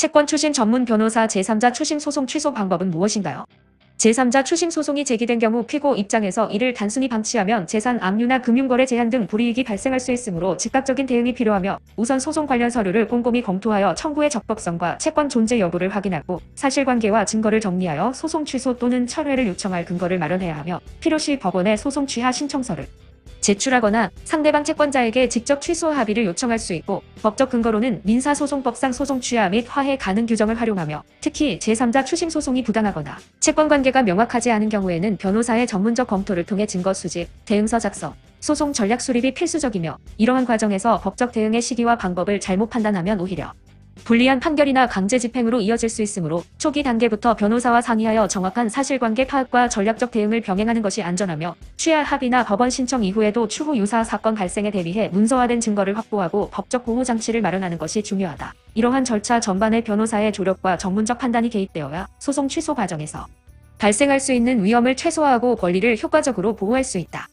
채권 추심 전문 변호사 제3자 추심 소송 취소 방법은 무엇인가요? 제3자 추심 소송이 제기된 경우 피고 입장에서 이를 단순히 방치하면 재산 압류나 금융거래 제한 등 불이익이 발생할 수 있으므로 즉각적인 대응이 필요하며 우선 소송 관련 서류를 꼼꼼히 검토하여 청구의 적법성과 채권 존재 여부를 확인하고 사실관계와 증거를 정리하여 소송 취소 또는 철회를 요청할 근거를 마련해야 하며 필요시 법원에 소송 취하 신청서를 제출하거나 상대방 채권자에게 직접 취소 합의를 요청할 수 있고 법적 근거로는 민사소송법상 소송 취하 및 화해 가능 규정을 활용하며 특히 제3자 추심 소송이 부당하거나 채권 관계가 명확하지 않은 경우에는 변호사의 전문적 검토를 통해 증거 수집, 대응서 작성, 소송 전략 수립이 필수적이며 이러한 과정에서 법적 대응의 시기와 방법을 잘못 판단하면 오히려 불리한 판결이나 강제 집행으로 이어질 수 있으므로 초기 단계부터 변호사와 상의하여 정확한 사실관계 파악과 전략적 대응을 병행하는 것이 안전하며 취할 합의나 법원 신청 이후에도 추후 유사 사건 발생에 대비해 문서화된 증거를 확보하고 법적 보호 장치를 마련하는 것이 중요하다. 이러한 절차 전반에 변호사의 조력과 전문적 판단이 개입되어야 소송 취소 과정에서 발생할 수 있는 위험을 최소화하고 권리를 효과적으로 보호할 수 있다.